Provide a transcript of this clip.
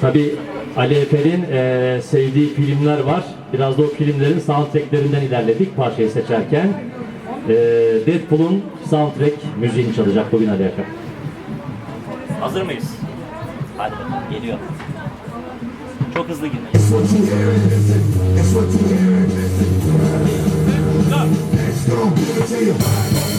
Tabi Ali Efer'in eee, sevdiği filmler var. Biraz da o filmlerin soundtracklerinden ilerledik parçayı seçerken. Eee Deadpool'un soundtrack müziğini çalacak bugün Ali Efer. Hazır mıyız? Hadi bakalım geliyor. Çok hızlı girmeyin. Let's go.